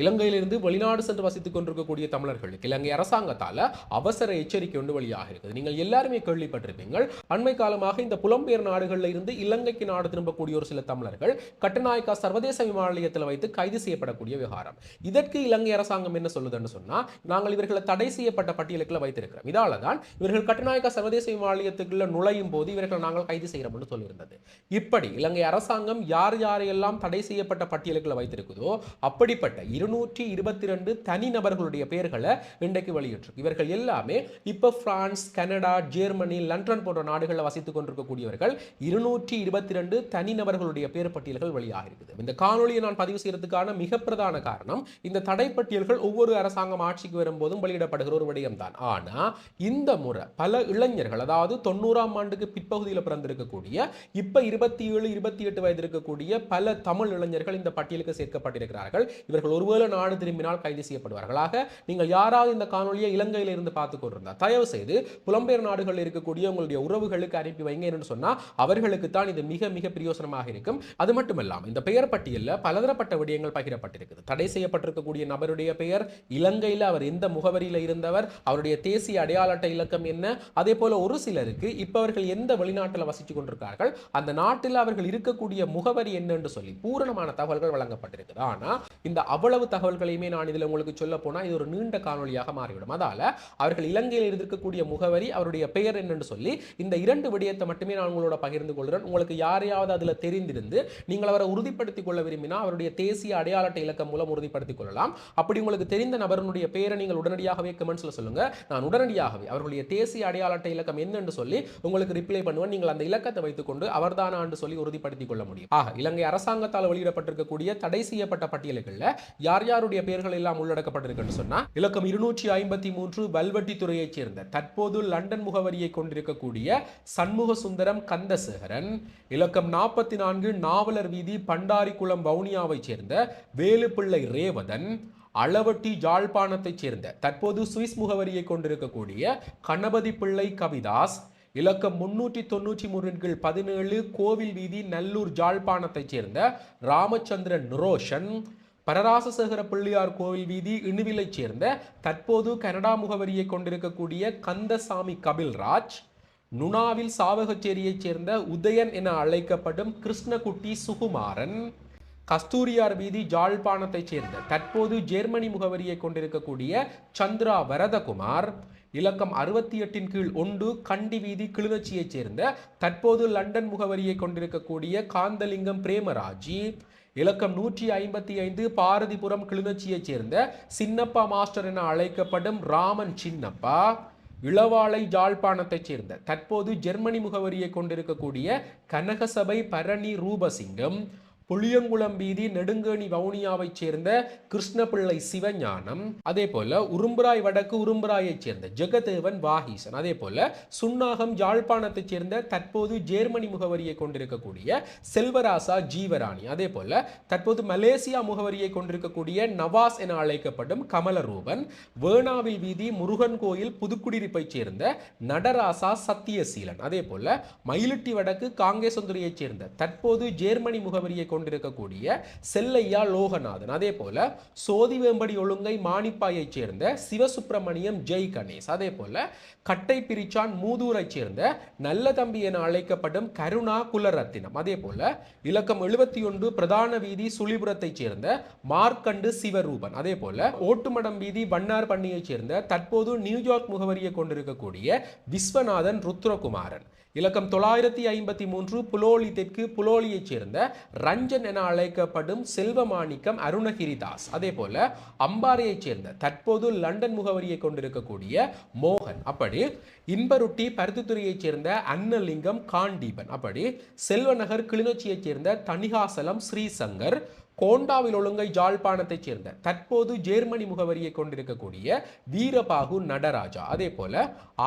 இலங்கையிலிருந்து வெளிநாடு சென்று வசித்துக் கொண்டிருக்கக்கூடிய தமிழர்களுக்கு இலங்கை அரசாங்கத்தால் அவசர எச்சரிக்கை ஒன்று வெளியாக இருக்குது. நீங்கள் எல்லாருமே கேள்விப்பட்டிருப்பீங்க அண்மை காலமாக இந்த புலம்பெயர் நாடுகளில் இருந்து இலங்கைக்கு நாடு திரும்பக்கூடிய ஒரு சில தமிழர்கள் கட்டநாயக்கா சர்வதேச விமான நிலையத்தில் வைத்து கைது செய்யப்படக்கூடிய விவகாரம். இதற்கு இலங்கை அரசாங்கம் என்ன சொல்லுதுன்னு சொன்னா நாங்கள் இவர்களை தடை செய்யப்பட்ட பட்டியலுக்குள்ள வைத்திருக்கிறோம். இதால தான் இவர்கள் கட்டநாயக்கா சர்வதேச விமான நிலையத்துக்குள்ள நுழையும் போது இவர்களை நாங்கள் கைது செய்கிறோம் என்று சொல்லியிருந்தது. இப்படி இலங்கை அரசாங்கம் யார் யாரையெல்லாம் தடை செய்யப்பட்ட பட்டியலுக்குள்ள வைத்திருக்குதோ அப்படிப்பட்ட இருநூற்றி இருபத்தி ரெண்டு தனிநபர்களுடைய பெயர்களை இன்றைக்கு வெளியிட்டிருக்கு. இவர்கள் எல்லாமே இப்போ பிரான்ஸ் கனடா ஜெர்மனி லண்டன் போன்ற நாடுகளில் வசித்துக் கொண்டிருக்கக்கூடியவர்கள் இருநூற்றி இருபத்தி ரெண்டு தனிநபர்களுடைய பெயர் பட்டியல்கள் வெளியாக இருக்குது. இந்த காணொலியை நான் பதிவு செய்யறதுக்கான மிக பிரதான காரணம் இந்த தடைப்பட்டியல்கள் ஒவ்வொரு அரசாங்கம் ஆட்சிக்கு வரும்போதும் வெளியிடப்படுகிற ஒரு விடயம் தான் ஆனா இந்த முறை பல இளைஞர்கள் அதாவது தொண்ணூறாம் ஆண்டுக்கு பிற்பகுதியில் பிறந்திருக்கக்கூடிய இப்ப இருபத்தி ஏழு இருபத்தி எட்டு வயது இருக்கக்கூடிய பல தமிழ் இளைஞர்கள் இந்த பட்டியலுக்கு சேர்க்கப்பட்டிருக்கிறார்கள். இவர்கள் ஒருவர் ஒருவேளை நாடு திரும்பினால் கைது செய்யப்படுவார்களாக நீங்கள் யாராவது இந்த காணொலியை இலங்கையில இருந்து பார்த்து கொண்டிருந்தால் தயவு செய்து புலம்பெயர் நாடுகளில் இருக்கக்கூடிய உங்களுடைய உறவுகளுக்கு அனுப்பி வைங்க என்று சொன்னால் அவர்களுக்கு தான் இது மிக மிக பிரயோசனமாக இருக்கும். அது மட்டுமல்லாமல் இந்த பெயர் பட்டியலில் பலதரப்பட்ட விடயங்கள் பகிரப்பட்டிருக்குது. தடை செய்யப்பட்டிருக்கக்கூடிய நபருடைய பெயர் இலங்கையில் அவர் எந்த முகவரியில் இருந்தவர் அவருடைய தேசிய அடையாள அட்டை இலக்கம் என்ன அதே போல ஒரு சிலருக்கு இப்போ அவர்கள் எந்த வெளிநாட்டில் வசித்து கொண்டிருக்கிறார்கள் அந்த நாட்டில் அவர்கள் இருக்கக்கூடிய முகவரி என்னன்னு சொல்லி பூரணமான தகவல்கள் வழங்கப்பட்டிருக்குது. ஆனால் இந்த அவ்வளவு தகவல்களையுமே நான் இதில் உங்களுக்கு சொல்ல போனால் இது ஒரு நீண்ட காணொலியாக மாறிவிடும். அதால் அவர்கள் இலங்கையில் இருக்கக்கூடிய முகவரி அவருடைய பெயர் என்னன்னு சொல்லி இந்த இரண்டு விடயத்தை மட்டுமே நான் உங்களோட பகிர்ந்து கொள்கிறேன். உங்களுக்கு யாரையாவது அதில் தெரிந்திருந்து நீங்கள் அவரை உறுதிப்படுத்திக் கொள்ள விரும்பினால் அவருடைய தேசிய அடையாள அட்டை இலக்கம் மூலம் உறுதிப்படுத்திக் கொள்ளலாம். அப்படி உங்களுக்கு தெரிந்த நபருடைய பெயரை நீங்கள் உடனடியாகவே கமெண்ட்ஸில் சொல்லுங்கள் நான் உடனடியாகவே அவர்களுடைய தேசிய அடையாள அட்டை இலக்கம் என்னன்னு சொல்லி உங்களுக்கு ரிப்ளை பண்ணுவேன். நீங்கள் அந்த இலக்கத்தை வைத்துக்கொண்டு அவர்தானா என்று சொல்லி உறுதிப்படுத்திக் கொள்ள முடியும். ஆக இலங்கை அரசாங்கத்தால் வெளியிடப்பட்டிருக்கக்கூடிய தடை செய்யப்பட்ட பட்டியல்களில் யார் யாருடைய பெயர்கள் எல்லாம் உள்ளடக்கப்பட்டிருக்குன்னு சொன்னா இலக்கம் இருநூற்றி ஐம்பத்தி மூன்று வல்வெட்டி துறையைச் சேர்ந்த தற்போது லண்டன் முகவரியை கொண்டிருக்கக்கூடிய சண்முக சுந்தரம் கந்தசேகரன் இலக்கம் நாற்பத்தி நான்கு நாவலர் வீதி பண்டாரிக்குளம் வவுனியாவைச் சேர்ந்த வேலுப்பிள்ளை ரேவதன் அளவட்டி ஜாழ்ப்பாணத்தைச் சேர்ந்த தற்போது சுவிஸ் முகவரியை கொண்டிருக்கக்கூடிய கணபதி பிள்ளை கவிதாஸ் இலக்கம் முன்னூற்றி தொண்ணூற்றி மூன்றின் கீழ் பதினேழு கோவில் வீதி நல்லூர் ஜாழ்ப்பாணத்தைச் சேர்ந்த ராமச்சந்திரன் ரோஷன் பரராசசேகர பிள்ளையார் கோவில் வீதி இணுவிலைச் சேர்ந்த தற்போது கனடா முகவரியை கொண்டிருக்கக்கூடிய கந்தசாமி கபில்ராஜ் நுணாவில் சாவகச்சேரியைச் சேர்ந்த உதயன் என அழைக்கப்படும் கிருஷ்ணகுட்டி சுகுமாரன் கஸ்தூரியார் வீதி ஜாழ்ப்பாணத்தைச் சேர்ந்த தற்போது ஜெர்மனி முகவரியை கொண்டிருக்கக்கூடிய சந்திரா வரதகுமார் இலக்கம் அறுபத்தி எட்டின் கீழ் ஒன்று கண்டி வீதி கிளிநொச்சியைச் சேர்ந்த தற்போது லண்டன் முகவரியை கொண்டிருக்கக்கூடிய காந்தலிங்கம் பிரேமராஜி இலக்கம் நூற்றி ஐம்பத்தி ஐந்து பாரதிபுரம் கிளிநொச்சியைச் சேர்ந்த சின்னப்பா மாஸ்டர் என அழைக்கப்படும் ராமன் சின்னப்பா இளவாளை ஜாழ்ப்பாணத்தைச் சேர்ந்த தற்போது ஜெர்மனி முகவரியை கொண்டிருக்கக்கூடிய கனகசபை பரணி ரூபசிங்கம் புளியங்குளம் வீதி நெடுங்கேணி வவுனியாவைச் சேர்ந்த கிருஷ்ணபிள்ளை சிவஞானம் அதே போல உரும்புராய் வடக்கு உரும்புராயைச் சேர்ந்த ஜெகதேவன் வாகீசன் அதே போல சுன்னாகம் யாழ்ப்பாணத்தைச் சேர்ந்த தற்போது ஜேர்மனி முகவரியை கொண்டிருக்கக்கூடிய செல்வராசா ஜீவராணி அதே போல தற்போது மலேசியா முகவரியை கொண்டிருக்கக்கூடிய நவாஸ் என அழைக்கப்படும் கமலரூபன் வேணாவில் வீதி முருகன் கோயில் புதுக்குடியிருப்பைச் சேர்ந்த நடராசா சத்தியசீலன் அதே போல மயிலிட்டி வடக்கு காங்கேசந்துரையைச் சேர்ந்த தற்போது ஜேர்மனி முகவரியை கொண்டிருக்கக்கூடிய செல்லையா லோகநாதன். அதே போல சோதிவேம்படி ஒழுங்கை மாணிப்பாயைச் சேர்ந்த சிவசுப்பிரமணியம் ஜெய் கணேஷ். அதே போல கட்டை பிரிச்சான் மூதூரைச் சேர்ந்த நல்ல தம்பி என அழைக்கப்படும் கருணா குலரத்தினம் அதே போல இலக்கம் எழுபத்தி ஒன்று பிரதான வீதி சுழிபுரத்தைச் சேர்ந்த மார்க்கண்டு சிவரூபன். அதே போல ஓட்டுமடம் வீதி வண்ணார் பண்ணியைச் சேர்ந்த தற்போது நியூயார்க் முகவரியை கொண்டிருக்கக்கூடிய விஸ்வநாதன் ருத்ரகுமாரன். இலக்கம் தொள்ளாயிரத்தி ஐம்பத்தி மூன்று புலோலி தெற்கு புலோலியைச் சேர்ந்த ரன் ரஞ்சன் என அழைக்கப்படும் செல்வமாணிக்கம் அருணகிரிதாஸ். அதே போல அம்பாரியைச் சேர்ந்த தற்போது லண்டன் முகவரியை கொண்டிருக்கக்கூடிய மோகன். அப்படி இன்பருட்டி பருத்தித்துறையைச் சேர்ந்த அன்னலிங்கம் காண்டீபன். அப்படி செல்வநகர் கிளிநொச்சியைச் சேர்ந்த தணிகாசலம் ஸ்ரீசங்கர் கோண்டாவில் ஒழுங்கை ஜாழ்ப்பாணத்தைச் சேர்ந்த தற்போது ஜேர்மனி முகவரியை கொண்டிருக்கக்கூடிய வீரபாகு நடராஜா அதே போல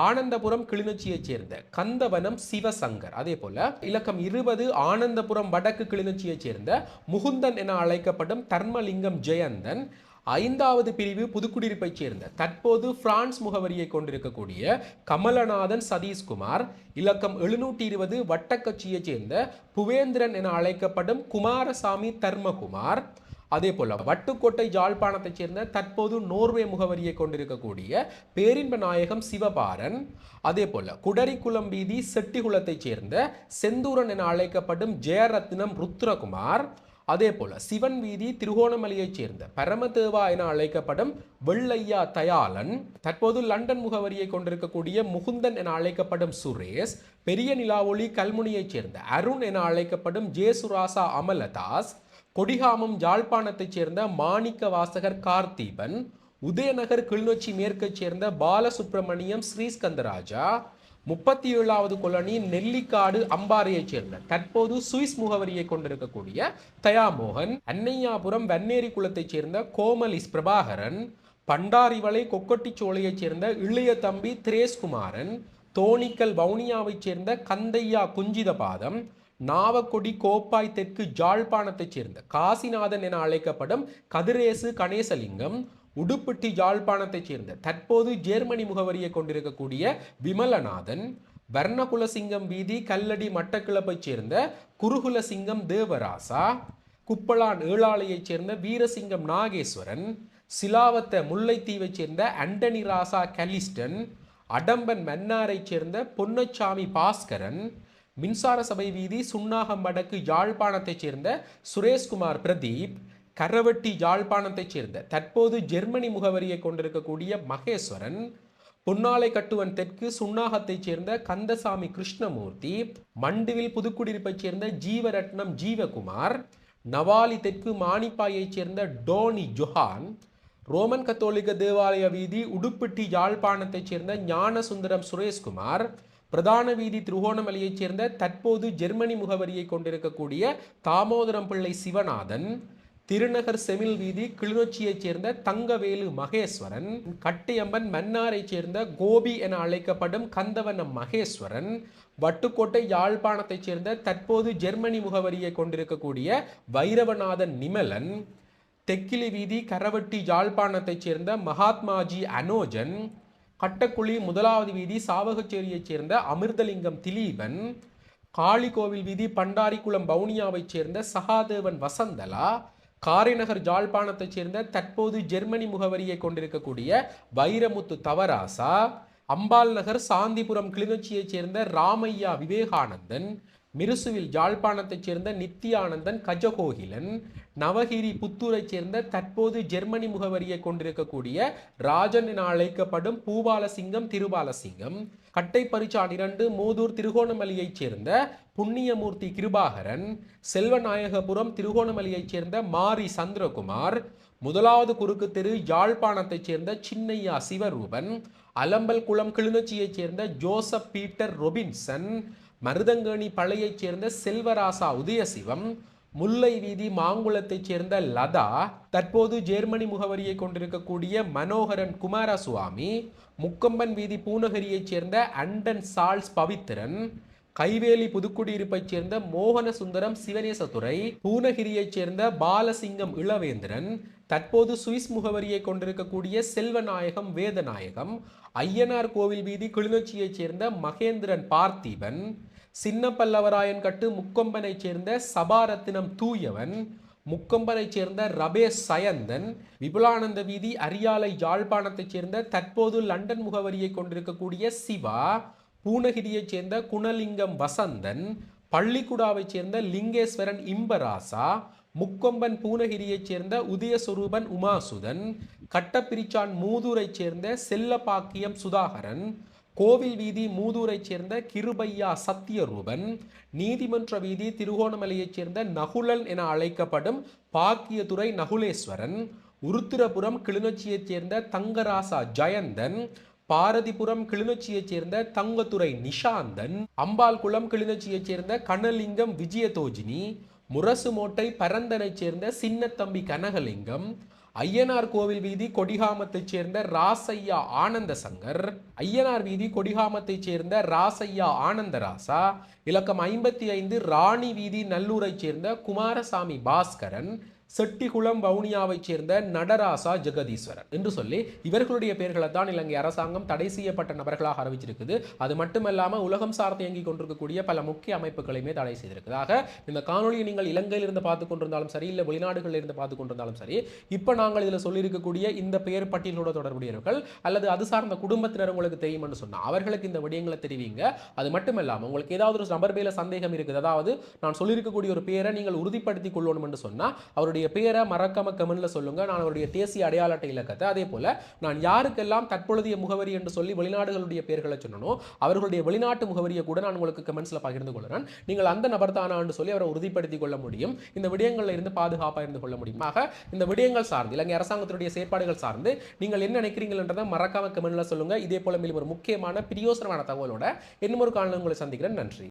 ஆனந்தபுரம் கிளிநொச்சியைச் சேர்ந்த கந்தவனம் சிவசங்கர் அதே போல இலக்கம் இருபது ஆனந்தபுரம் வடக்கு கிளிநொச்சியைச் சேர்ந்த முகுந்தன் என அழைக்கப்படும் தர்மலிங்கம் ஜெயந்தன் ஐந்தாவது பிரிவு புதுக்குடியிருப்பைச் சேர்ந்த தற்போது பிரான்ஸ் முகவரியை கொண்டிருக்கக்கூடிய கமலநாதன் சதீஷ்குமார் இலக்கம் எழுநூற்றி இருபது வட்டக்கட்சியைச் சேர்ந்த புவேந்திரன் என அழைக்கப்படும் குமாரசாமி தர்மகுமார் அதே போல வட்டுக்கோட்டை ஜாழ்ப்பாணத்தைச் சேர்ந்த தற்போது நோர்வே முகவரியை கொண்டிருக்கக்கூடிய பேரின்ப நாயகம் சிவபாரன் அதே போல குடரிக்குளம் வீதி செட்டிகுளத்தைச் சேர்ந்த செந்தூரன் என அழைக்கப்படும் ஜெயரத்னம் ருத்ரகுமார் அதே போல சிவன் வீதி திருகோணமலையைச் சேர்ந்த பரமதேவா என அழைக்கப்படும் வெள்ளையா தயாளன் தற்போது லண்டன் முகவரியை கொண்டிருக்கக்கூடிய முகுந்தன் என அழைக்கப்படும் சுரேஷ் பெரிய நிலாவொளி கல்முனியைச் சேர்ந்த அருண் என அழைக்கப்படும் ஜேசுராசா அமலதாஸ் கொடிகாமம் யாழ்ப்பாணத்தைச் சேர்ந்த மாணிக்க வாசகர் கார்த்தீபன் உதயநகர் கிளிநொச்சி மேற்கைச் சேர்ந்த பாலசுப்பிரமணியம் ஸ்ரீஸ்கந்தராஜா முப்பத்தி ஏழாவது கொலனி நெல்லிக்காடு அம்பாறையைச் சேர்ந்த தற்போது சுவிஸ் முகவரியை கொண்டிருக்கக்கூடிய தயாமோகன் அன்னையாபுரம் வன்னேரி குளத்தைச் சேர்ந்த கோமலிஸ் பிரபாகரன் பண்டாரிவளை கொக்கட்டிச்சோலையைச் சேர்ந்த இளைய தம்பி திரேஷ்குமாரன் தோணிக்கல் வவுனியாவைச் சேர்ந்த கந்தையா குஞ்சிதபாதம் நாவக்கொடி கோப்பாய் தெற்கு ஜாழ்ப்பாணத்தைச் சேர்ந்த காசிநாதன் என அழைக்கப்படும் கதிரேசு கணேசலிங்கம் உடுப்பட்டி யாழ்ப்பாணத்தைச் சேர்ந்த தற்போது ஜெர்மனி முகவரியை கொண்டிருக்கக்கூடிய விமலநாதன் வர்ணகுலசிங்கம் வீதி கல்லடி மட்டக்கிளப்பைச் சேர்ந்த குருகுலசிங்கம் தேவராசா குப்பளான் ஏழாலையைச் சேர்ந்த வீரசிங்கம் நாகேஸ்வரன் சிலாவத்த முல்லைத்தீவைச் சேர்ந்த அண்டனி ராசா கலிஸ்டன் அடம்பன் மன்னாரைச் சேர்ந்த பொன்னச்சாமி பாஸ்கரன் மின்சார சபை வீதி சுண்ணாகம் வடக்கு யாழ்ப்பாணத்தைச் சேர்ந்த சுரேஷ்குமார் பிரதீப் கரவட்டி யாழ்ப்பாணத்தைச் சேர்ந்த தற்போது ஜெர்மனி முகவரியை கொண்டிருக்கக்கூடிய மகேஸ்வரன் பொன்னாலை கட்டுவன் தெற்கு சுன்னாகத்தைச் சேர்ந்த கந்தசாமி கிருஷ்ணமூர்த்தி மண்டுவில் புதுக்குடியிருப்பைச் சேர்ந்த ஜீவரட்னம் ஜீவகுமார் நவாலி தெற்கு மானிப்பாயைச் சேர்ந்த டோனி ஜொஹான் ரோமன் கத்தோலிக்க தேவாலய வீதி உடுப்பட்டி யாழ்ப்பாணத்தைச் சேர்ந்த ஞானசுந்தரம் சுரேஷ்குமார் பிரதான வீதி திருகோணமலையைச் சேர்ந்த தற்போது ஜெர்மனி முகவரியை கொண்டிருக்கக்கூடிய தாமோதரம் பிள்ளை சிவநாதன் திருநகர் செமில் வீதி கிளிநொச்சியைச் சேர்ந்த தங்கவேலு மகேஸ்வரன் கட்டியம்பன் மன்னாரைச் சேர்ந்த கோபி என அழைக்கப்படும் கந்தவனம் மகேஸ்வரன் வட்டுக்கோட்டை யாழ்ப்பாணத்தைச் சேர்ந்த தற்போது ஜெர்மனி முகவரியை கொண்டிருக்கக்கூடிய வைரவநாதன் நிமலன் தெக்கிலி வீதி கரவட்டி யாழ்ப்பாணத்தைச் சேர்ந்த மகாத்மாஜி அனோஜன் கட்டக்குழி முதலாவது வீதி சாவகச்சேரியைச் சேர்ந்த அமிர்தலிங்கம் திலீபன் காளிகோவில் வீதி பண்டாரிக்குளம் வவுனியாவைச் சேர்ந்த சகாதேவன் வசந்தலா காரைநகர் ஜாழ்ப்பாணத்தைச் சேர்ந்த தற்போது ஜெர்மனி முகவரியை கொண்டிருக்கக்கூடிய வைரமுத்து தவராசா அம்பாள் நகர் சாந்திபுரம் கிளிநொச்சியைச் சேர்ந்த ராமையா விவேகானந்தன் மிருசுவில் யாழ்ப்பாணத்தைச் சேர்ந்த நித்யானந்தன் கஜகோகிலன் நவகிரி புத்தூரைச் சேர்ந்த தற்போது ஜெர்மனி முகவரியை கொண்டிருக்கக்கூடிய ராஜன் என அழைக்கப்படும் பூபாலசிங்கம் திருபாலசிங்கம் கட்டைப்பரிச்சான் இரண்டு மூதூர் திருகோணமலையைச் சேர்ந்த புண்ணியமூர்த்தி கிருபாகரன் செல்வநாயகபுரம் திருகோணமலையைச் சேர்ந்த மாரி சந்திரகுமார் முதலாவது குறுக்கு தெரு யாழ்ப்பாணத்தைச் சேர்ந்த சின்னையா சிவரூபன் அலம்பல் குளம் கிளிநொச்சியைச் சேர்ந்த ஜோசப் பீட்டர் ரொபின்சன் மருதங்கேணி பழையைச் சேர்ந்த செல்வராசா உதயசிவம் முல்லை வீதி மாங்குளத்தைச் சேர்ந்த லதா தற்போது ஜெர்மனி முகவரியை கொண்டிருக்கக்கூடிய மனோகரன் குமாரசுவாமி முக்கம்பன் வீதி பூநகரியைச் சேர்ந்த அண்டன் சால்ஸ் பவித்திரன் கைவேலி புதுக்குடியிருப்பைச் சேர்ந்த மோகன சுந்தரம் சிவனேசதுரை பூனகிரியைச் சேர்ந்த பாலசிங்கம் இளவேந்திரன் தற்போது சுவிஸ் முகவரியை கொண்டிருக்கக்கூடிய செல்வநாயகம் வேதநாயகம் ஐயனார் கோவில் வீதி கிளிநொச்சியைச் சேர்ந்த மகேந்திரன் பார்த்திபன் சின்ன பல்லவராயன் கட்டு முக்கொம்பனைச் சேர்ந்த சபாரத்தினம் தூயவன் முக்கொம்பனைச் சேர்ந்த ரபேஷ் சயந்தன் விபுலானந்த வீதி அரியாலை யாழ்ப்பாணத்தைச் சேர்ந்த தற்போது லண்டன் முகவரியை கொண்டிருக்கக்கூடிய சிவா பூனகிரியைச் சேர்ந்த குணலிங்கம் வசந்தன் பள்ளிக்குடாவைச் சேர்ந்த லிங்கேஸ்வரன் இம்பராசா முக்கொம்பன் பூனகிரியைச் சேர்ந்த உதயஸ்வரூபன் உமாசுதன் கட்டப்பிரிச்சான் மூதூரைச் சேர்ந்த செல்லப்பாக்கியம் சுதாகரன் கோவில் வீதி மூதூரைச் சேர்ந்த கிருபையா சத்தியரூபன் நீதிமன்ற வீதி திருகோணமலையைச் சேர்ந்த நகுலன் என அழைக்கப்படும் பாக்கியதுரை நகுலேஸ்வரன் உருத்திரபுரம் கிளிநொச்சியைச் சேர்ந்த தங்கராசா ஜயந்தன் பாரதிபுரம் கிளிநொச்சியைச் சேர்ந்த தங்கத்துறை நிஷாந்தன் அம்பாள்குளம் கிளிநொச்சியைச் சேர்ந்த கனலிங்கம் விஜயதோஜினி முரசுமோட்டை பரந்தனைச் சேர்ந்த சின்னத்தம்பி கனகலிங்கம் ஐயனார் கோவில் வீதி கொடிகாமத்தைச் சேர்ந்த ராசையா ஆனந்த சங்கர் ஐயனார் வீதி கொடிகாமத்தைச் சேர்ந்த ராசையா ஆனந்தராசா இலக்கம் ஐம்பத்தி ஐந்து ராணி வீதி நல்லூரைச் சேர்ந்த குமாரசாமி பாஸ்கரன் செட்டிகுளம் வவுனியாவைச் சேர்ந்த நடராசா ஜெகதீஸ்வரன் என்று சொல்லி இவர்களுடைய பெயர்களை தான் இலங்கை அரசாங்கம் தடை செய்யப்பட்ட நபர்களாக அறிவிச்சிருக்குது. அது மட்டுமல்லாமல் உலகம் சார்ந்து இயங்கிக் கொண்டிருக்கக்கூடிய பல முக்கிய அமைப்புகளையுமே தடை செய்திருக்குது. இந்த காணொலியை நீங்கள் இலங்கையில் இருந்து பார்த்து கொண்டிருந்தாலும் சரி இல்லை வெளிநாடுகளில் இருந்து பார்த்து கொண்டிருந்தாலும் சரி இப்போ நாங்கள் இதில் சொல்லியிருக்கக்கூடிய இந்த பெயர் பட்டியலோட தொடர்புடையவர்கள் அல்லது அது சார்ந்த குடும்பத்தினர் உங்களுக்கு தெரியும்னு சொன்னால் அவர்களுக்கு இந்த விடயங்களை தெரிவிங்க. அது மட்டுமல்லாமல் உங்களுக்கு ஏதாவது ஒரு நபர் மேல சந்தேகம் இருக்குது அதாவது நான் சொல்லியிருக்கக்கூடிய ஒரு பெயரை நீங்கள் உறுதிப்படுத்திக் கொள்ளணும் என்று சொன்னா அவருடைய பேரை மறக்காம கமெண்ட்ல சொல்லுங்க. நான் அவருடைய தேசிய அடையாள அட்டை இலக்கத்தை அதே போல நான் யாருக்கெல்லாம் தற்பொழுதைய முகவரி என்று சொல்லி வெளிநாடுகளுடைய பெயர்களை சொன்னனோ அவர்களுடைய வெளிநாட்டு முகவரியை கூட நான் உங்களுக்கு கமெண்ட்ஸ்ல பகிர்ந்து கொள்கிறேன் நீங்கள் அந்த நபர் தானான்னு சொல்லி அவரை உறுதிப்படுத்திக் கொள்ள முடியும். இந்த விடயங்கள்ல இருந்து பாதுகாப்பாக இருந்து கொள்ள முடியும். ஆக இந்த விடயங்கள் சார்ந்து இலங்கை அரசாங்கத்தினுடைய செயற்பாடுகள் சார்ந்து நீங்கள் என்ன நினைக்கிறீங்கன்றதை மறக்காம கமெண்ட்ல சொல்லுங்க. இதே போல மேலும் ஒரு முக்கியமான பிரியோசனமான தகவலோட இன்னும் ஒரு காலம் உங்களை சந்திக்கிறேன். நன்றி.